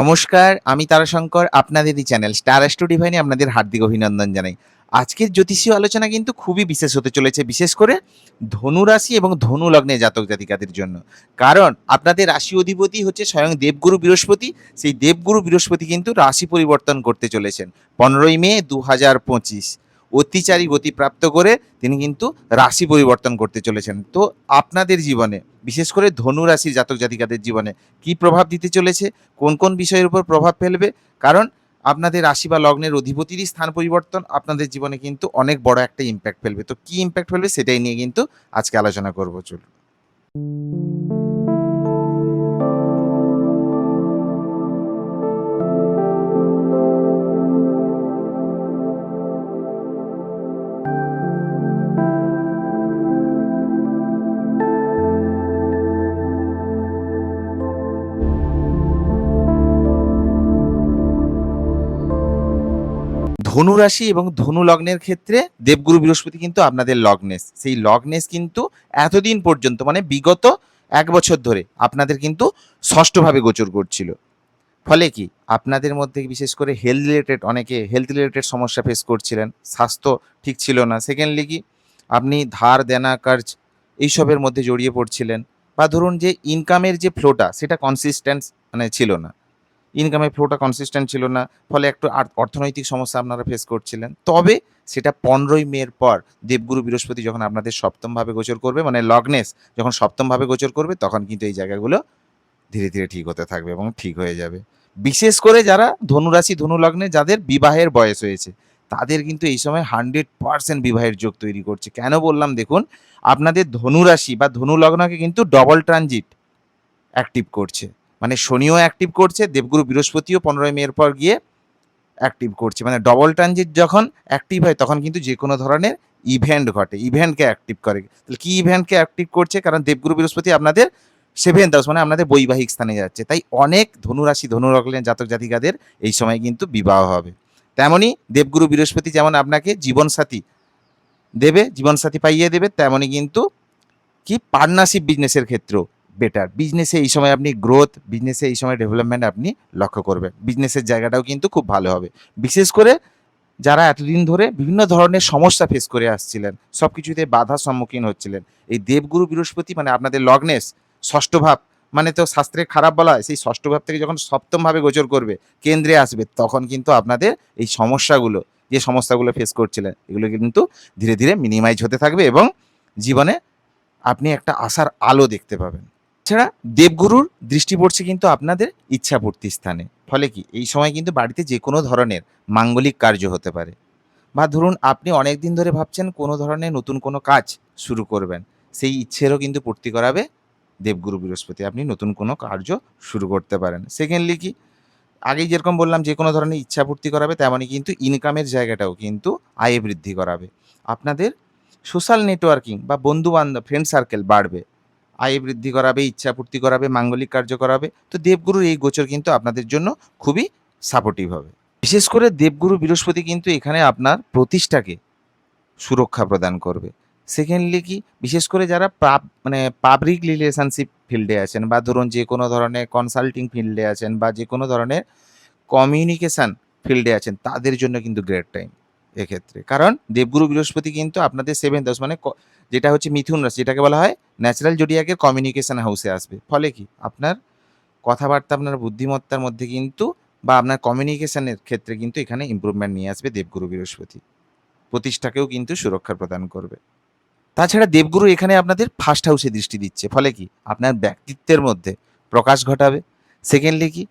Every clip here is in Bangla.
নমস্কার, আমি তারাশঙ্কর, আপনাদের এই চ্যানেল স্টার অ্যাস্ট্রো ডিভাইনে আপনাদের হার্দিক অভিনন্দন জানাই। আজকের জ্যোতিষীয় আলোচনা কিন্তু খুবই বিশেষ হতে চলেছে, বিশেষ করে ধনু রাশি এবং ধনু লগ্নে জাতক জাতিকাদের জন্য। কারণ আপনাদের রাশি অধিপতি হচ্ছে স্বয়ং দেবগুরু বৃহস্পতি, সেই দেবগুরু বৃহস্পতি কিন্তু রাশি পরিবর্তন করতে চলেছেন। পনেরোই মে দু হাজার পঁচিশ। অত্যাচারী গতিপ্রাপ্ত করে তিনি কিন্তু রাশি পরিবর্তন করতে চলেছেন। তো আপনাদের জীবনে, বিশেষ করে ধনু রাশির জাতক জাতিকাদের জীবনে কি প্রভাব দিতে চলেছে? কোন কোন বিষয়ের উপর প্রভাব ফেলবে? কারণ আপনাদের রাশি বা লগ্নের অধিপতিরই স্থান পরিবর্তন আপনাদের জীবনে কিন্তু অনেক বড় একটা ইম্প্যাক্ট ফেলবে। তো কি ইম্প্যাক্ট ফেলবে সেটাই নিয়ে কিন্তু আজকে আলোচনা করব, চলুন। ধনু রাশি এবং ধনু লগ্নের ক্ষেত্রে দেবগুরু বৃহস্পতি কিন্তু আপনাদের লগ্নেস। সেই লগ্নেস কিন্তু এতদিন পর্যন্ত মানে বিগত এক বছর ধরে আপনাদের কিন্তু ষষ্ঠভাবে গোচর করছিল। ফলে কি? আপনাদের মধ্যে বিশেষ করে হেলথ রিলেটেড অনেকে হেলথ রিলেটেড সমস্যা ফেস করছিলেন, স্বাস্থ্য ঠিক ছিল না। সেকেন্ডলি কি? আপনি ধার, দেনা, কার্জ এইসবের মধ্যে জড়িয়ে পড়ছিলেন। বা ধরুন যে ইনকামের যে ফ্লোটা সেটা কনসিস্টেন্স মানে ছিল না। ইনকামের ফ্লোটা কনসিস্টেন্ট ছিল না, ফলে একটু অর্থনৈতিক সমস্যা আপনারা ফেস করছিলেন। তবে সেটা পনেরোই মের পর দেবগুরু বৃহস্পতি যখন আপনাদের সপ্তমভাবে গোচর করবে মানে লগ্নেস যখন সপ্তমভাবে গোচর করবে, তখন কিন্তু এই জায়গাগুলো ধীরে ধীরে ঠিক হতে থাকবে এবং ঠিক হয়ে যাবে। বিশেষ করে যারা ধনুরাশি ধনু লগ্নে যাদের বিবাহের বয়স হয়েছে, তাদের কিন্তু এই সময় হান্ড্রেড পার্সেন্ট বিবাহের যোগ তৈরি করছে। কেন বললাম? দেখুন, আপনাদের ধনুরাশি বা ধনু লগ্নকে কিন্তু ডবল ট্রানজিট অ্যাক্টিভ করছে। মানে শনিও অ্যাক্টিভ করছে, দেবগুরু বৃহস্পতিও পনেরোই মেয়ের পর গিয়ে অ্যাক্টিভ করছে। মানে ডবল ট্রানজিট যখন অ্যাক্টিভ হয়, তখন কিন্তু যে কোনো ধরনের ইভেন্ট ঘটে ইভেন্টকে অ্যাক্টিভ করে। তাহলে কী ইভেন্টকে অ্যাক্টিভ করছে? কারণ দেবগুরু বৃহস্পতি আপনাদের সেভেন্থ হাউস মানে আপনাদের বৈবাহিক স্থানে যাচ্ছে। তাই অনেক ধনুরাশি ধনুলগ্নের জাতক জাতিকাদের এই সময় কিন্তু বিবাহ হবে। তেমনি দেবগুরু বৃহস্পতি যেমন আপনাকে জীবনসাথী দেবে, জীবনসাথী পাইয়ে দেবে তেমনই কিন্তু কি? পার্টনারশিপ বিজনেসের ক্ষেত্রেও। বেটার বিজনেসে এই সময় আপনি গ্রোথ বিজনেসে এই সময় ডেভেলপমেন্ট আপনি লক্ষ্য করবেন। বিজনেসের জায়গাটাও কিন্তু খুব ভালো হবে। বিশেষ করে যারা এতদিন ধরে বিভিন্ন ধরনের সমস্যা ফেস করে আসছিলেন সব কিছুতে বাধার সম্মুখীন হচ্ছিলেন, এই দেবগুরু বৃহস্পতি মানে আপনাদের লগ্নেস, ষষ্ঠ ভাব মানে তো শাস্ত্রে খারাপ বলা হয়, সেই ষষ্ঠ ভাব থেকে যখন সপ্তমভাবে গোচর করবে, কেন্দ্রে আসবে, তখন কিন্তু আপনাদের এই সমস্যাগুলো, যে সমস্যাগুলো ফেস করছিলেন, এগুলো কিন্তু ধীরে ধীরে মিনিমাইজ হতে থাকবে এবং জীবনে আপনি একটা আশার আলো দেখতে পাবেন। এছাড়া দেবগুরুর দৃষ্টি পড়ছে কিন্তু আপনাদের ইচ্ছাপূর্তি স্থানে। ফলে কি? এই সময় কিন্তু বাড়িতে যে কোনো ধরনের মাঙ্গলিক কার্য হতে পারে। বা ধরুন, আপনি অনেক দিন ধরে ভাবছেন কোনো ধরনের নতুন কোনো কাজ শুরু করবেন। সেই ইচ্ছেরও কিন্তু পূর্তি করাবে দেবগুরু বৃহস্পতি। আপনি নতুন কোনো কার্য শুরু করতে পারেন। সেকেন্ডলি কি? আগেই যেরকম বললাম, যে কোনো ধরনের ইচ্ছা পূর্তি করাবে তেমনই কিন্তু ইনকামের জায়গাটাও কিন্তু আয় বৃদ্ধি করাবে। আপনাদের সোশ্যাল নেটওয়ার্কিং বা বন্ধু বান্ধব ফ্রেন্ড সার্কেল বাড়বে। আয় বৃদ্ধি করাবে, ইচ্ছা পূর্তি করাবে, মাঙ্গলিক কার্য করাবে। তো দেবগুরুর এই গোচর কিন্তু আপনাদের জন্য খুবই সাপোর্টিভ হবে। বিশেষ করে দেবগুরু বৃহস্পতি কিন্তু এখানে আপনার প্রতিষ্ঠাকে সুরক্ষা প্রদান করবে। সেকেন্ডলি কি? বিশেষ করে যারা পাব মানে পাবলিক রিলেশনশিপ ফিল্ডে আছেন বা ধরুন যে কোনো ধরনের কনসাল্টিং ফিল্ডে আছেন বা যে কোনো ধরনের কমিউনিকেশান ফিল্ডে আছেন, তাদের জন্য কিন্তু গ্রেট টাইম এক্ষেত্রে। কারণ দেবগুরু বৃহস্পতি কিন্তু আপনাদের সেভেন্থ হাউস মানে যেটা হচ্ছে মিথুন রাশি, যেটাকে বলা হয় ন্যাচারাল জোডিয়াকের কমিউনিকেশন হাউসে আসবে। ফলে কি? আপনার কথাবার্তা, আপনার বুদ্ধিমত্তার মধ্যে কিন্তু বা আপনার কমিউনিকেশনের ক্ষেত্রে কিন্তু এখানে ইমপ্রুভমেন্ট নিয়ে আসবে দেবগুরু বৃহস্পতি। প্রতিষ্ঠাকেও কিন্তু সুরক্ষা প্রদান করবে। তাছাড়া দেবগুরু এখানে আপনাদের ফার্স্ট হাউসে দৃষ্টি দিচ্ছে। ফলে কি? আপনার ব্যক্তিত্বের মধ্যে প্রকাশ ঘটাবে। সেকেন্ডলি কি?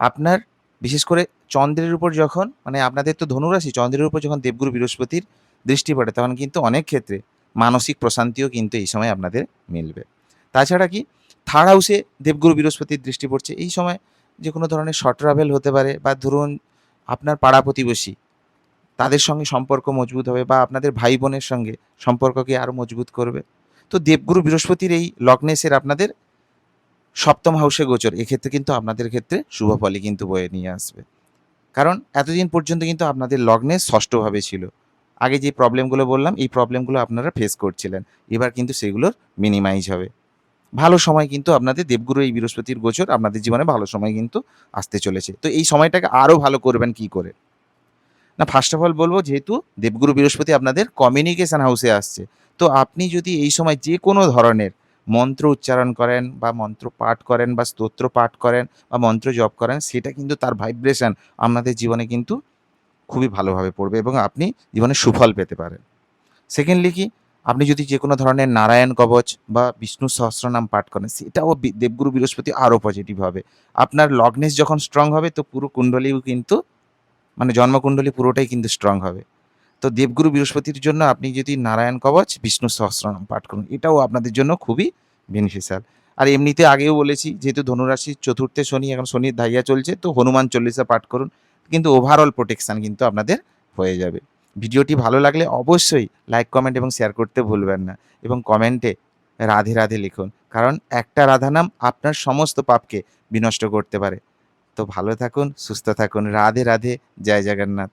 আপনার বিশেষ করে চন্দ্রের উপর যখন মানে আপনাদের তো ধনুরাশি, চন্দ্রের উপর যখন দেবগুরু বৃহস্পতির দৃষ্টি পড়ে, তখন কিন্তু অনেক ক্ষেত্রে মানসিক প্রশান্তিও কিন্তু এই সময় আপনাদের মিলবে। তাছাড়া কি থার্ড হাউসে দেবগুরু বৃহস্পতির দৃষ্টি পড়ছে। এই সময় যে কোনো ধরনের শর্ট ট্রাভেল হতে পারে বা ধরুন আপনার পাড়া প্রতিবেশী, তাদের সঙ্গে সম্পর্ক মজবুত হবে বা আপনাদের ভাই বোনের সঙ্গে সম্পর্ককে আরও মজবুত করবে। তো দেবগুরু বৃহস্পতির এই লগ্নেসের আপনাদের সপ্তম হাউসে গোচর। এক্ষেত্রে কিন্তু আপনাদের ক্ষেত্রে শুভ ফলই কিন্তু বয়ে নিয়ে আসবে। কারণ এতদিন পর্যন্ত কিন্তু আপনাদের লগ্নে ষষ্ঠভাবে ছিল। আগে যে প্রবলেমগুলো বললাম, এই প্রবলেমগুলো আপনারা ফেস করছিলেন। এবার কিন্তু সেগুলোর মিনিমাইজ হবে। ভালো সময় কিন্তু আপনাদের দেবগুরু এই বৃহস্পতির গোচর আপনাদের জীবনে ভালো সময় কিন্তু আসতে চলেছে। তো এই সময়টাকে আরও ভালো করবেন কি করে? না ফার্স্ট অফ অল বলব যেহেতু দেবগুরু বৃহস্পতি আপনাদের কমিউনিকেশন হাউসে আসছে, তো আপনি যদি এই সময় যে কোনো ধরনের মন্ত্র উচ্চারণ করেন বা মন্ত্র পাঠ করেন বা স্তোত্র পাঠ করেন বা মন্ত্র জপ করেন, সেটা কিন্তু তার ভাইব্রেশন আপনাদের জীবনে কিন্তু খুবই ভালোভাবে পড়বে এবং আপনি জীবনে সুফল পেতে পারেন। সেকেন্ডলি কি, আপনি যদি যে কোনো ধরনের নারায়ণ কবচ বা বিষ্ণু সহস্রনাম পাঠ করেন, সেটাও দেবগুরু বৃহস্পতি আরও পজিটিভ হবে। আপনার লগ্নেশ যখন স্ট্রং হবে, তো পুরো কুণ্ডলীও কিন্তু মানে জন্মকুণ্ডলী পুরোটাই কিন্তু স্ট্রং হবে। তো দেবগুরু বৃহস্পতির জন্য আপনি যদি নারায়ণ কবচ, বিষ্ণু সহস্রনাম পাঠ করুন, এটাও আপনাদের জন্য খুবই বেনিফিশিয়াল আর এমনিতে আগেও বলেছি, যেহেতু ধনুরাশির চতুর্থে শনি, এখন শনির ধাইয়া চলছে, তো হনুমান চল্লিশা পাঠ করুন। কিন্তু ওভারঅল প্রোটেকশান কিন্তু আপনাদের হয়ে যাবে। ভিডিওটি ভালো লাগলে অবশ্যই লাইক কমেন্ট এবং শেয়ার করতে ভুলবেন না এবং কমেন্টে রাধে রাধে লিখুন। কারণ একটা রাধা নাম আপনার সমস্ত পাপকে বিনষ্ট করতে পারে। তো ভালো থাকুন, সুস্থ থাকুন। রাধে রাধে। জয় জগন্নাথ।